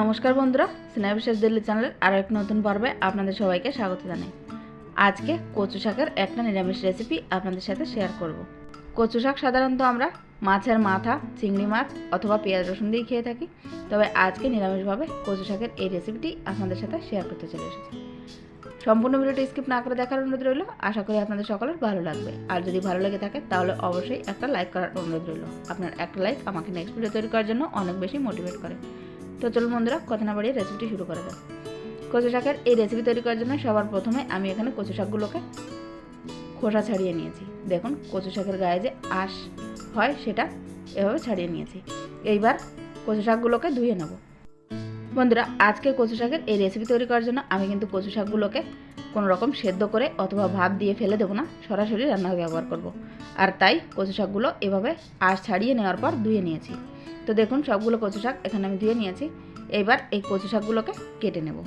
নমস্কার বন্ধুরা স্ন্যাপশেষ দিল্লি চ্যানেলের আরও এক নতুন পর্বে আপনাদের সবাইকে স্বাগত জানাই। আজকে কচু শাকের একটা নিরামিষ রেসিপি আপনাদের সাথে শেয়ার করব। কচু শাক সাধারণত আমরা মাছের মাথা, চিংড়ি মাছ অথবা পেঁয়াজ রসুন দিয়ে খেয়ে থাকি, তবে আজকে নিরামিষভাবে কচু শাকের এই রেসিপিটি আপনাদের সাথে শেয়ার করতে চলে এসেছি। সম্পূর্ণ ভিডিওটি স্কিপ না করে দেখার অনুরোধ রইল, আশা করি আপনাদের সকলের ভালো লাগবে। আর যদি ভালো লেগে থাকে, তাহলে অবশ্যই একটা লাইক করার অনুরোধ রইল। আপনার একটা লাইক আমাকে নেক্সট ভিডিও তৈরি করার জন্য অনেক বেশি মোটিভেট করে। তো চলুন বন্ধুরা, কথা না বাড়িয়ে রেসিপিটি শুরু করা যাক। কচু শাকের এই রেসিপি তৈরি করার জন্য সবার প্রথমে আমি এখানে কচু শাকগুলোকে খোসা ছাড়িয়ে নিয়েছি। দেখুন, কচু শাকের গায়ে যে আঁশ হয় সেটা এভাবে ছাড়িয়ে নিয়েছি। এইবার কচু শাকগুলোকে ধুয়ে নেব। বন্ধুরা, আজকে কচু শাকের এই রেসিপি তৈরি করার জন্য আমি কিন্তু কচু শাকগুলোকে কোনো রকম সেদ্ধ করে অথবা ভাত দিয়ে ফেলে দেবো না, সরাসরি রান্না ব্যবহার করব। আর তাই কচু শাকগুলো এভাবে আঁশ ছাড়িয়ে নেওয়ার পর ধুয়ে নিয়েছি। তো দেখুন, সবগুলো কচু শাক এখানে আমি ধুয়ে নিয়েছি। এইবার এই কচু শাকগুলোকে কেটে নেব।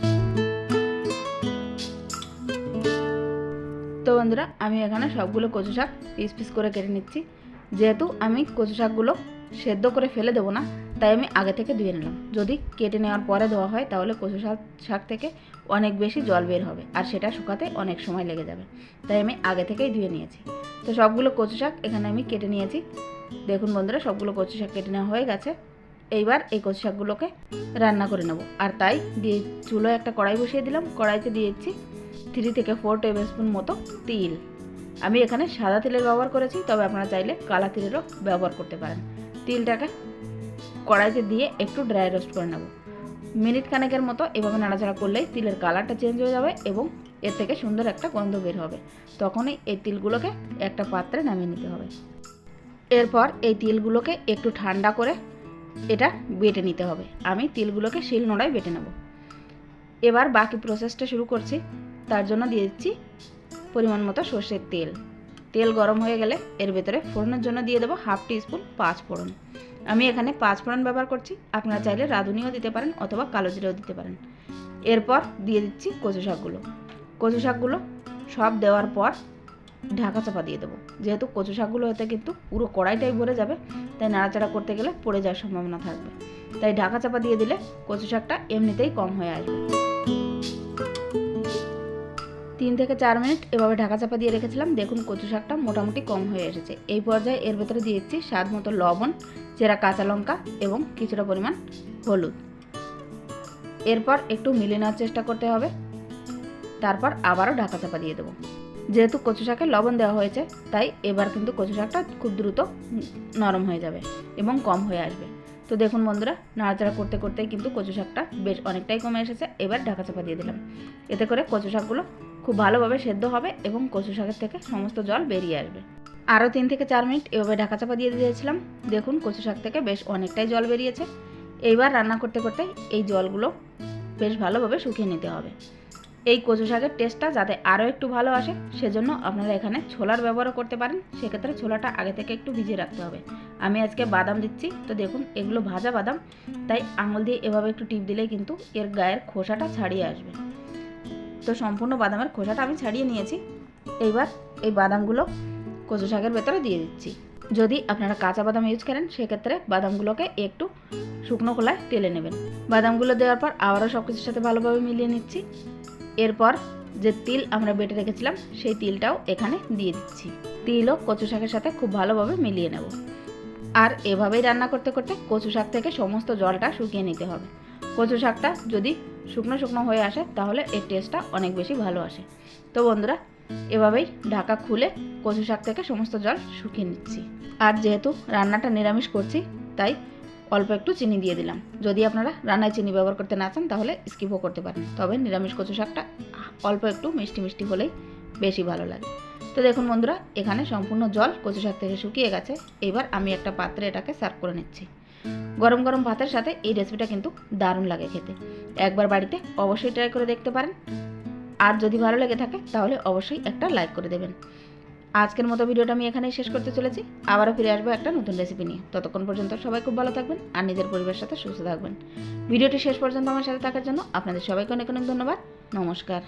তো বন্ধুরা, আমি এখানে সবগুলো কচু শাক পিস পিস করে কেটে নিচ্ছি। যেহেতু আমি কচু শাকগুলো সেদ্ধ করে ফেলে দেবো না তাই আমি আগে থেকে ধুয়ে নিলাম। যদি কেটে নেওয়ার পরে ধোয়া হয়, তাহলে কচু শাক শাক থেকে অনেক বেশি জল বের হবে আর সেটা শুকাতে অনেক সময় লেগে যাবে। তাই আমি আগে থেকেই ধুয়ে নিয়েছি। তো সবগুলো কচু শাক এখানে আমি কেটে নিয়েছি। দেখুন বন্ধুরা, সবগুলো কচু শাক কেটে নেওয়া হয়ে গেছে। এইবার এই কচু শাকগুলোকে রান্না করে নেব। আর তাই দিয়ে চুলো একটা কড়াই বসিয়ে দিলাম। কড়াইতে দিয়েছি থ্রি থেকে ফোর টেবিল স্পুন মতো তিল। আমি এখানে সাদা তেলের ব্যবহার করেছি, তবে আপনারা চাইলে কালা তিলেরও ব্যবহার করতে পারেন। তিলটাকে কড়াইতে দিয়ে একটু ড্রাই রোস্ট করে নেব। মিনিট খানেকের মতো এভাবে নাড়াচাড়া করলেই তিলের কালারটা চেঞ্জ হয়ে যাবে এবং এর থেকে সুন্দর একটা গন্ধ বের হবে। তখনই এই তিলগুলোকে একটা পাত্রে নামিয়ে নিতে হবে। এরপর এই তিলগুলোকে একটু ঠান্ডা করে এটা বেটে নিতে হবে। আমি তিলগুলোকে শিল নোড়ায় বেটে নেব। এবার বাকি প্রসেসটা শুরু করছি। তার জন্য দিয়ে দিচ্ছি পরিমাণ মতো সর্ষের তেল। তেল গরম হয়ে গেলে এর ভেতরে ফোড়নের জন্য দিয়ে দেবো হাফ টিস্পুন পাঁচ ফোড়ন। আমি এখানে পাঁচ ফোড়ন ব্যবহার করছি। আপনারা চাইলে রাঁধুনিও দিতে পারেন অথবা কালো জিরেও দিতে পারেন। এরপর দিয়ে দিচ্ছি কচু শাকগুলো। কচু শাকগুলো সব দেওয়ার পর ঢাকা চাপা দিয়ে দেবো। যেহেতু কচু শাকগুলো হতে কিন্তু পুরো কড়াইটাই ভরে যাবে তাই নাড়াচাড়া করতে গেলে পড়ে যাওয়ার সম্ভাবনা থাকবে। তাই ঢাকা চাপা দিয়ে দিলে কচু শাকটা এমনিতেই কম হয়ে আসবে। তিন থেকে চার মিনিট এভাবে ঢাকা চাপা দিয়ে রেখেছিলাম। দেখুন কচু শাকটা মোটামুটি কম হয়ে এসেছে। এই পর্যায়ে এর ভেতরে দিয়েছি স্বাদ মতো লবণ, চেরা কাঁচা লঙ্কা এবং কিছুটা পরিমাণ হলুদ। এরপর একটু মিলিয়ে নেওয়ার চেষ্টা করতে হবে। তারপর আবারও ঢাকা চাপা দিয়ে দেবো। যেহেতু কচু শাকে লবণ দেওয়া হয়েছে, তাই এবার কিন্তু কচু শাকটা খুব দ্রুত নরম হয়ে যাবে এবং কম হয়ে আসবে। তো দেখুন বন্ধুরা, নাড়াচাড়া করতে করতেই কিন্তু কচু শাকটা বেশ অনেকটাই কমে এসেছে। এবার ঢাকা চাপা দিয়ে দিলাম। এতে করে কচু শাকগুলো খুব ভালোভাবে সেদ্ধ হবে এবং কচু শাকের থেকে সমস্ত জল বেরিয়ে আসবে। আরও তিন থেকে চার মিনিট এভাবে ঢাকা চাপা দিয়ে দিয়েছিলাম। দেখুন, কচু শাক থেকে বেশ অনেকটাই জল বেরিয়েছে। এইবার রান্না করতে করতে এই জলগুলো বেশ ভালোভাবে শুকিয়ে নিতে হবে। এই কচু শাকের টেস্টটা যাতে আরও একটু ভালো আসে, সেজন্য আপনারা এখানে ছোলার ব্যবহারও করতে পারেন। সেক্ষেত্রে ছোলাটা আগে থেকে একটু ভিজিয়ে রাখতে হবে। আমি আজকে বাদাম দিচ্ছি। তো দেখুন, এগুলো ভাজা বাদাম। তাই আঙুল দিয়ে এভাবে একটু টিপ দিলেই কিন্তু এর গায়ের খোসাটা ছাড়িয়ে আসবে। তো সম্পূর্ণ বাদামের খোসাটা আমি ছাড়িয়ে নিয়েছি। এইবার এই বাদামগুলো কচু শাকের ভেতরে দিয়ে দিচ্ছি। যদি আপনারা কাঁচা বাদাম ইউজ করেন, সেক্ষেত্রে বাদামগুলোকে একটু শুকনো খোলায় টেলে নেবেন। বাদামগুলো দেওয়ার পর আবারও সব কিছুর সাথে ভালোভাবে মিলিয়ে নিচ্ছি। এরপর যে তিল আমরা বেটে রেখেছিলাম, সেই তিলটাও এখানে দিয়ে দিচ্ছি। তিলও কচু শাকের সাথে খুব ভালোভাবে মিলিয়ে নেব। আর এভাবেই রান্না করতে করতে কচু শাক থেকে সমস্ত জলটা শুকিয়ে নিতে হবে। কচু শাকটা যদি শুকনো শুকনো হয়ে আসে, তাহলে এর টেস্টটা অনেক বেশি ভালো আসে। তো বন্ধুরা, এভাবেই ঢাকা খুলে কচু শাক থেকে সমস্ত জল শুকিয়ে নিচ্ছি। আর যেহেতু রান্নাটা নিরামিষ করছি, তাই অল্প একটু চিনি দিয়ে দিলাম। যদি আপনারা রান্নায় চিনি ব্যবহার করতে না চান, তাহলে স্কিপও করতে পারেন। তবে নিরামিষ কচু শাকটা অল্প একটু মিষ্টি মিষ্টি হলেই বেশি ভালো লাগে। তো দেখুন বন্ধুরা, এখানে সম্পূর্ণ জল কচু শাক থেকে শুকিয়ে গেছে। এবার আমি একটা পাত্রে এটাকে সার্ভ করে নিচ্ছি। গরম গরম ভাতের সাথে এই রেসিপিটা কিন্তু দারুণ লাগে খেতে। একবার বাড়িতে অবশ্যই ট্রাই করে দেখতে পারেন। আর যদি ভালো লেগে থাকে, তাহলে অবশ্যই একটা লাইক করে দেবেন। আজকের মতো ভিডিওটা আমি এখানেই শেষ করতে চলেছি। আবারও ফিরে আসব একটা নতুন রেসিপি নিয়ে। ততক্ষণ পর্যন্ত সবাই খুব ভালো থাকবেন আর নিজের পরিবারের সাথে সুস্থ থাকবেন। ভিডিওটি শেষ পর্যন্ত আমার সাথে থাকার জন্য আপনাদের সবাইকে অনেক অনেক ধন্যবাদ। নমস্কার।